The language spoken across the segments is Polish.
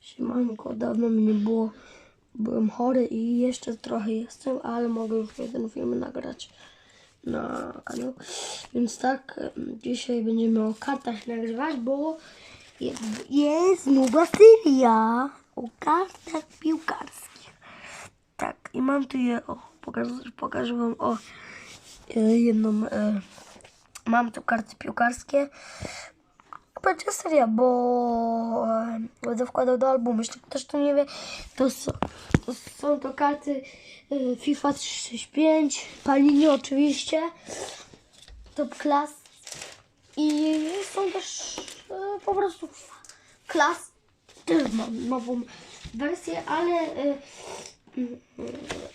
Siemanko, dawno mnie nie było. Byłem chory i jeszcze trochę jestem, ale mogę już jeden film nagrać na kanał. Więc tak, dzisiaj będziemy o kartach nagrywać, bo jest, jest nowa seria o kartach piłkarskich. Tak, i mam tu je, o, pokażę, pokażę wam, o, e, jedną, e, mam tu karty piłkarskie. Będzie seria, bo będę wkładał do albumu. Jeśli ktoś to nie wie, to są to, są to karty e, FIFA 365, Palini oczywiście, Top Class i są też e, po prostu klas. Też mam nową wersję, ale e,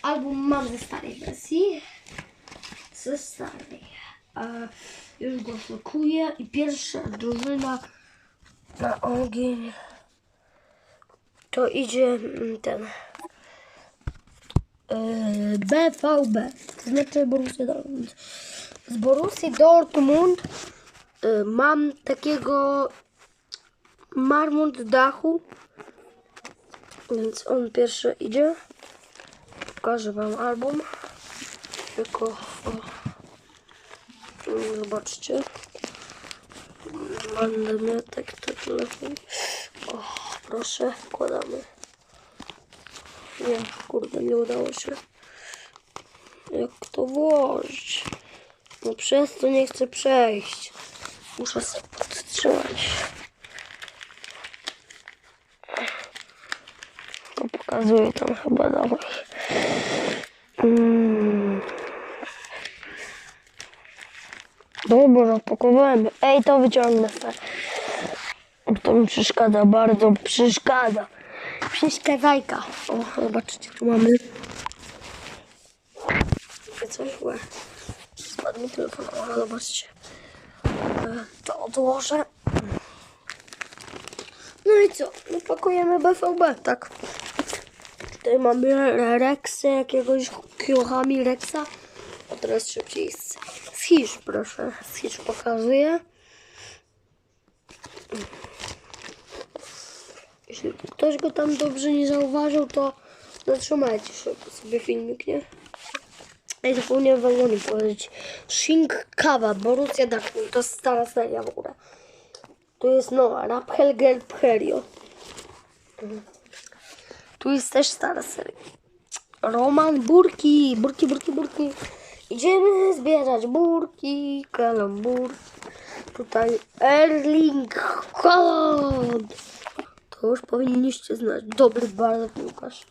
album mam ze starej wersji. Ze starej. Już go szykuję i pierwsza drużyna na ogień to idzie mm, ten e, BVB, to znaczy Borussia Dortmund. Z Borussii Dortmund e, mam takiego marmont dachu, więc on pierwszy idzie. Pokażę wam album. Tylko o, Zobaczcie. Miał tak to telefon. O, proszę, wkładamy. Nie, kurde, nie udało się. Jak to włożyć? No przez to nie chcę przejść. Muszę sobie podtrzymać. To pokazuję tam chyba dalej. Mm. Dobra, rozpakowałem. Ej, to wyciągnę stary. To mi przeszkadza, bardzo przeszkadza. Przeszkadzajka. O, zobaczcie, tu mamy. Mówię coś, łe. Spadł mi telefon, o, zobaczcie. E, To odłożę. No i co? No pakujemy BVB, tak. Tutaj mamy Rexę, jakiegoś Kiohami Rexa. A teraz szybciej z, z Hisz, proszę. Z Hisz pokazuję. Jeśli ktoś go tam dobrze nie zauważył, to zatrzymajcie sobie filmik, nie? Ej, zapomniałem wam o nim powiedzieć. Shink Kawa, Borussia Dortmund, to jest stara seria w ogóle. Tu jest nowa, Rap Helger Pherio. Tu jest też stara seria. Roman Burki, Burki, Burki, Burki. Idziemy zbierać burki, kalambur. Tutaj Erling Haaland. To już powinniście znać. Dobry bardzo piłkarz.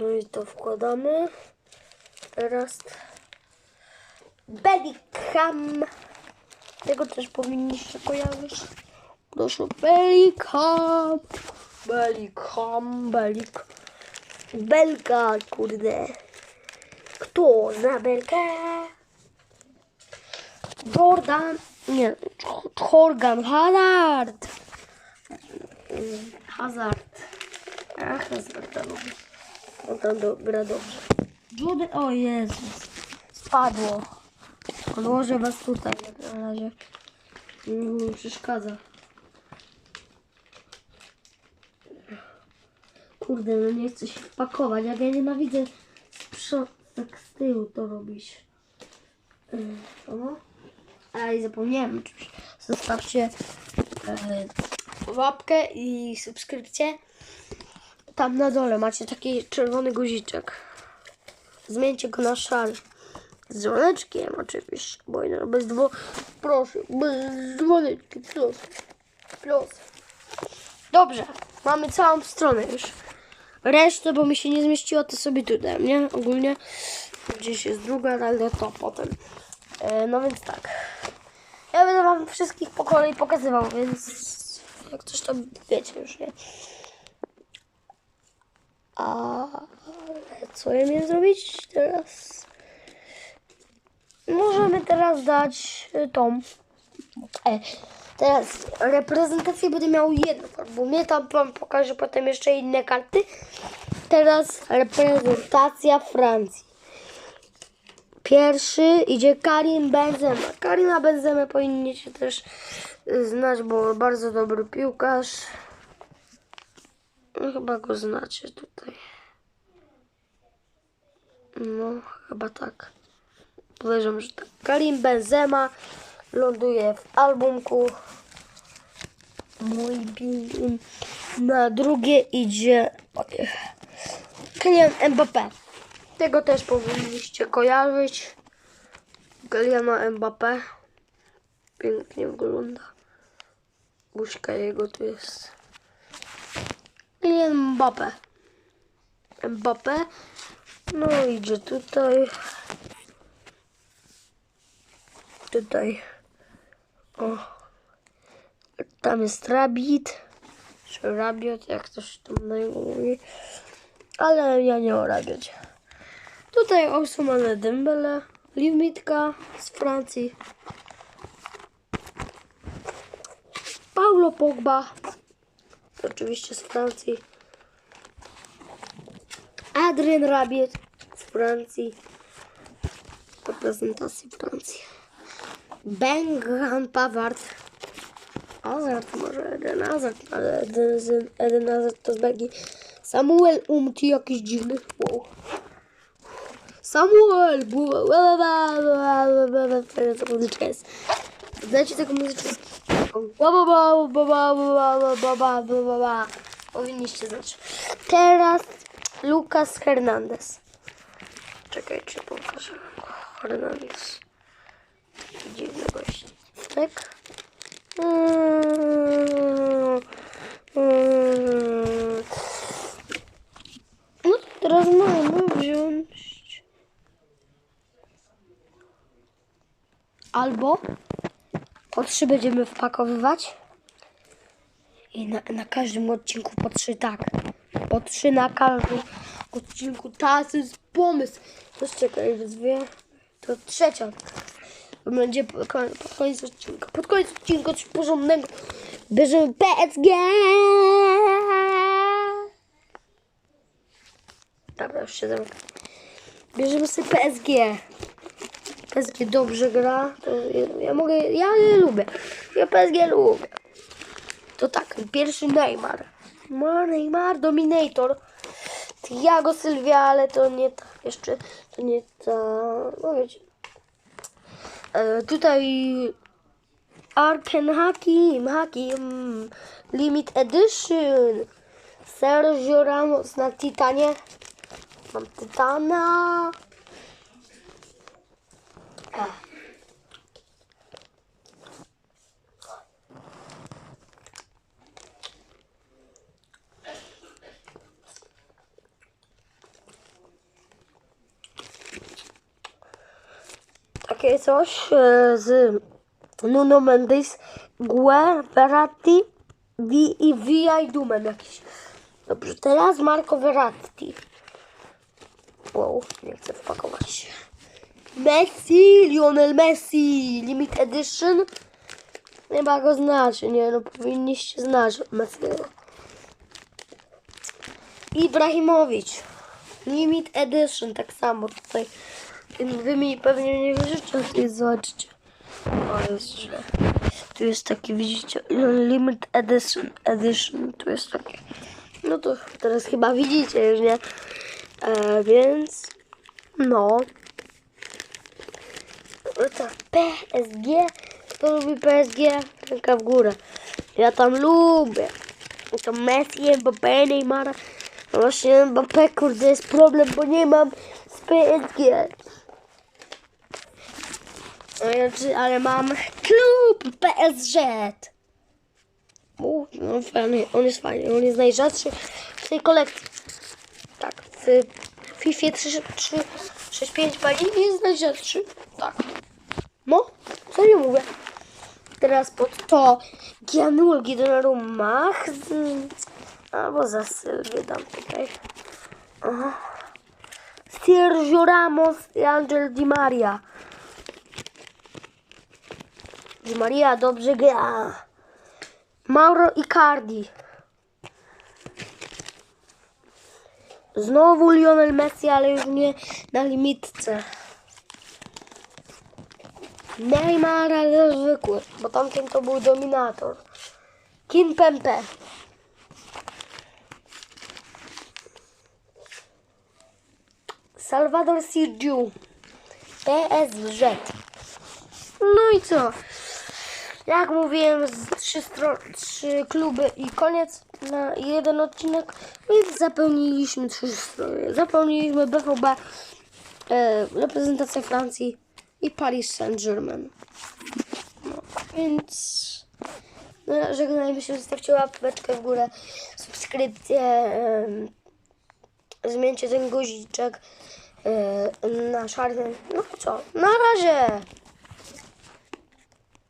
No i to wkładamy. Teraz Bellingham. Tego też powinniście kojarzyć. Proszę, Bellingham. Bellingham, Bellik. Belka, kurde. Kto zna Belkę? Jordan, nie, Horgan Hazard. Hazard. A, Hazarda lubię. No to dobra, dobrze. Judy, o Jezus. Spadło. Odłożę was tutaj na razie. Nie przeszkadza. Kurde, no nie chcę się wpakować, jak ja nienawidzę z przodu, tak z tyłu to robić. Yy. A i zapomniałem, oczywiście. zostawcie e, łapkę i subskrypcję. Tam na dole macie taki czerwony guziczek. Zmieńcie go na szary. Z dzwoneczkiem oczywiście, bo nie, bez dwo... Proszę, bez dzwoneczki, proszę. Proszę. Dobrze, mamy całą stronę już. Resztę, bo mi się nie zmieściło, to sobie tutaj, nie? Ogólnie gdzieś jest druga, ale to potem. E, no więc tak. Ja będę wam wszystkich po kolei pokazywał, więc jak coś to wiecie już, nie? A co ja miałem zrobić teraz? Możemy teraz dać y, tą. E, teraz reprezentację będę miał jedną, bo mnie tam wam pokażę potem jeszcze inne karty. Teraz reprezentacja Francji. Pierwszy idzie Karim Benzema. Karima Benzema powinniście też znać, bo bardzo dobry piłkarz. No, chyba go znacie tutaj. No, chyba tak. Podejrzewam, że tak. Karim Benzema ląduje w albumku. Mój bil- Na drugie idzie Kylian Mbappé. Tego też powinniście kojarzyć. Kyliana Mbappé. Pięknie wygląda. Buźka jego tu jest. Kylian Mbappé. Mbappé. No idzie tutaj. Tutaj. O. Tam jest Rabbit. Czy Rabiot, jak ktoś tam na niego mówi. Ale ja nie o Rabiocie. Tutaj Ousmane Dembele. Limitka z Francji. Paulo Pogba. Oczywiście z Francji. Adrien Rabiot z Francji. Reprezentacji Francji. Bengram Pavard. Hazard może Eden Hazard, ale Eden, Hazard to z Belgii. Samuel Umti jakiś dziwny. Wow. Samuel! Co muzyczka jest? Znacie taką muzyczkę? Powinniście znać. Teraz Lucas Hernandez. Czekaj, czy pokażę. Hernandez. Gdzie tak? Mm, mm. Teraz mamy wziąć albo po trzy będziemy wpakowywać i na, na każdym odcinku po trzy tak. Po trzy na każdym odcinku. To jest pomysł. To czekaj, dwie. To trzecia. Będzie pod koniec odcinka. Pod koniec odcinka coś porządnego. Bierzemy PSG. Dobra, już się zamykam. Bierzemy sobie PSG. PSG dobrze gra. Ja, ja mogę, ja je lubię. Ja PSG lubię. To tak, pierwszy Neymar. Ma Neymar, Dominator. Thiago Sylwia, ale to nie ta, jeszcze, to nie ta, no wiecie. E, tutaj Arken Hakim, Hakim, Limit Edition. Sergio Ramos na Titanie. Mam Tytana. Takie coś e, z Nuno Mendes, Gue, Verratti i VI Dumen jakiś. Dobrze, teraz Marco Verratti. Wow, nie chcę wpakować. Messi, Lionel Messi, Limit Edition. Chyba go znacie, nie no, powinniście znać Messiego. Ibrahimowicz, Limit Edition, tak samo tutaj. Wy mi pewnie nie wierzycie, ale zobaczcie. O, jest źle. Tu jest taki, widzicie, Limit Edition, Edition, tu jest takie. No to teraz chyba widzicie już, nie? E, więc, no. No to PSG, kto lubi PSG, ręka w górę. Ja tam lubię. To Messi, Mbappé, Neymar. No właśnie Mbappé, kurde, jest problem, bo nie mam z PSG. Czy- ale mam klub PSG. U, no fajny, on jest fajny, on jest najrzadszy w tej kolekcji. Tak, w FIFA 3, 3, 6, 5 Balini jest najrzadszy. Tak. No, serio mówię. Teraz pod to Gianulgi Donnarumma albo za Sylwię dam tutaj. Aha. Sergio Ramos i Angel Di Maria. Di Maria dobrze gra. Mauro Icardi. Znowu Lionel Messi, ale już nie na limitce. Neymar, ale zwykły, bo tamten to był dominator. Kim Pempe. Salvador Sirgiu. PSZ. No i co? Jak mówiłem, z trzy, trzy kluby i koniec na jeden odcinek. Więc zapełniliśmy trzy strony. Zapełniliśmy BVB, e, Francji i Paris Saint-Germain. No, więc no, żegnajmy się, zostawcie łapeczkę w górę, subskrypcję, em, zmieńcie ten guziczek e, na szarny. No co, na razie!